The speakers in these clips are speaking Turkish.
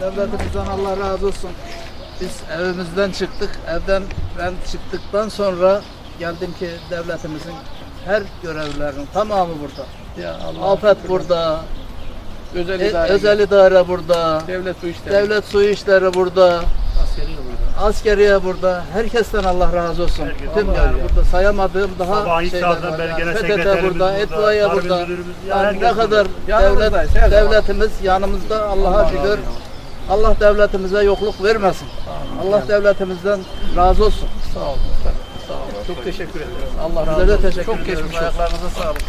Devletimizden Allah razı olsun. Biz evimizden çıktık. Evden ben çıktıktan sonra geldim ki devletimizin her görevlilerinin tamamı burada. Ya Allah. Afet burada, Özel e- idare. özel idare burada, Devlet su işleri. devlet su işleri burada, Askeri burada. askeriye burada. Herkesten Allah razı olsun. Herkes. Tüm yani ya. burada sayamadığım daha Sabah şeyler var. beri Yani. sekreterimiz burada, burada, Etfaiye burada. müdürümüz, ya Yani herkes ne kadar burada. devlet, Yanımızdayız, her zaman. devletimiz yanımızda Allah'a şükür. Allah devletimize yokluk vermesin. Allah devletimizden razı olsun. Sağ olun. Sağ olun. Çok teşekkür ederim. Allah razı Size de olsun. teşekkür Çok geçmiş olsun. Ayaklarınıza sağlık.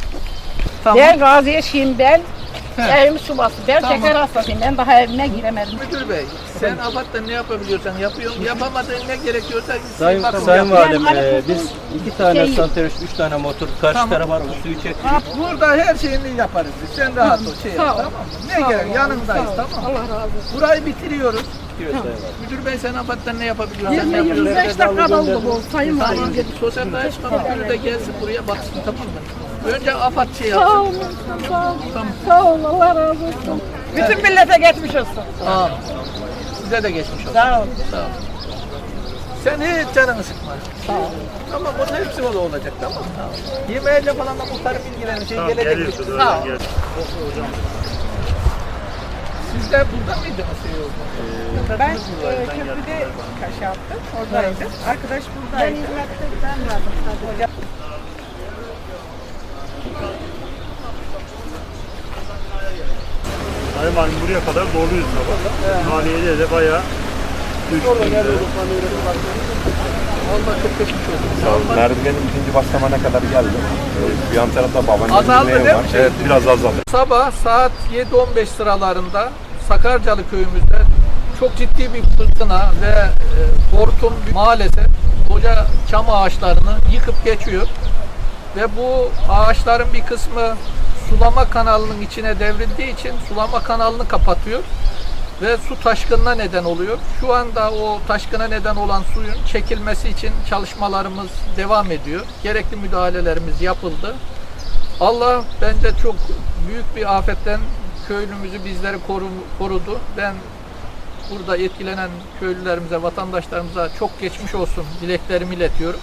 Ben Gaziye Şimbel, He. Evim su bastı. Ben Tamam. şeker hastasıyım. Ben daha evime giremedim. Müdür Bey, sen AFAD'da ne yapabiliyorsan yapıyorsun, yapamadığın ne gerekiyorsa Sayın, bakın Sayın yap. Valim, Ben e, biz iki tane şeyim. santeriş, üç tane motor, karşı Tamam. tarafa bu suyu çekiyoruz. Ha, Burada her şeyini yaparız biz. Sen rahat ol. Şey yap, Sağ ol. tamam mı? Ne gerek? Yanındayız tamam mı? Allah razı olsun. Burayı bitiriyoruz. Sayın Valim. Müdür Bey sen AFAD'da ne yapabiliyorsan ne 20-25 yapıyorsun. dakika oldu bu sayın Tamam, valim. sosyal dayanışma müdürü de gelsin buraya baksın tamam mı? Önce AFAD şey Sağ yapsın. olun, sağ olun. Tamam. Sağ olun, Allah razı olsun. Bütün millete geçmiş olsun. Tamam. Size de geçmiş olsun. Sağ olun. Sağ ol. Sen hiç canını sıkma. Sağ ol. Tamam bunun hepsi o da olacak tamam mı? Yemeğiyle falan da muhtarım ilgilenir. Şey Tamam, gelecek. Sağ öyle ol. gel. Siz de burada mıydınız şey oldu? Ben e, köprüde kaş yaptım. Oradaydım. Arkadaş buradaydı. Ben hizmette ben vardım sadece. Sayın Valim buraya kadar doluyuz sabah. Maliyede de bayağı düştü. Allah çok geçmiş olsun. Sağ olun. Merdivenin ikinci basamağına kadar geldim. Ee, Bir yan tarafta babaannemin Azaldı evi değil var. mi? Evet biraz azaldı. Sabah saat 7.15 sıralarında Sakarcalı köyümüzde çok ciddi bir fırtına ve e, hortum maalesef koca çam ağaçlarını yıkıp geçiyor. Ve bu ağaçların bir kısmı sulama kanalının içine devrildiği için sulama kanalını kapatıyor ve su taşkınına neden oluyor. Şu anda o taşkına neden olan suyun çekilmesi için çalışmalarımız devam ediyor. Gerekli müdahalelerimiz yapıldı. Allah bence çok büyük bir afetten köylümüzü bizleri koru- korudu. Ben burada etkilenen köylülerimize, vatandaşlarımıza çok geçmiş olsun dileklerimi iletiyorum.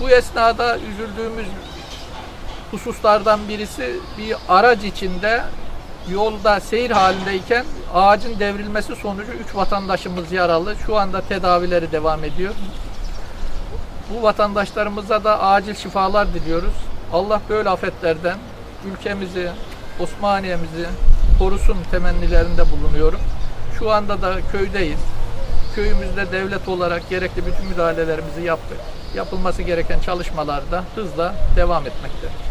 Bu esnada üzüldüğümüz hususlardan birisi bir araç içinde yolda seyir halindeyken ağacın devrilmesi sonucu 3 vatandaşımız yaralı. Şu anda tedavileri devam ediyor. Bu vatandaşlarımıza da acil şifalar diliyoruz. Allah böyle afetlerden ülkemizi, Osmaniye'mizi korusun temennilerinde bulunuyorum. Şu anda da köydeyiz. Köyümüzde devlet olarak gerekli bütün müdahalelerimizi yaptık. Yapılması gereken çalışmalar da hızla devam etmekte.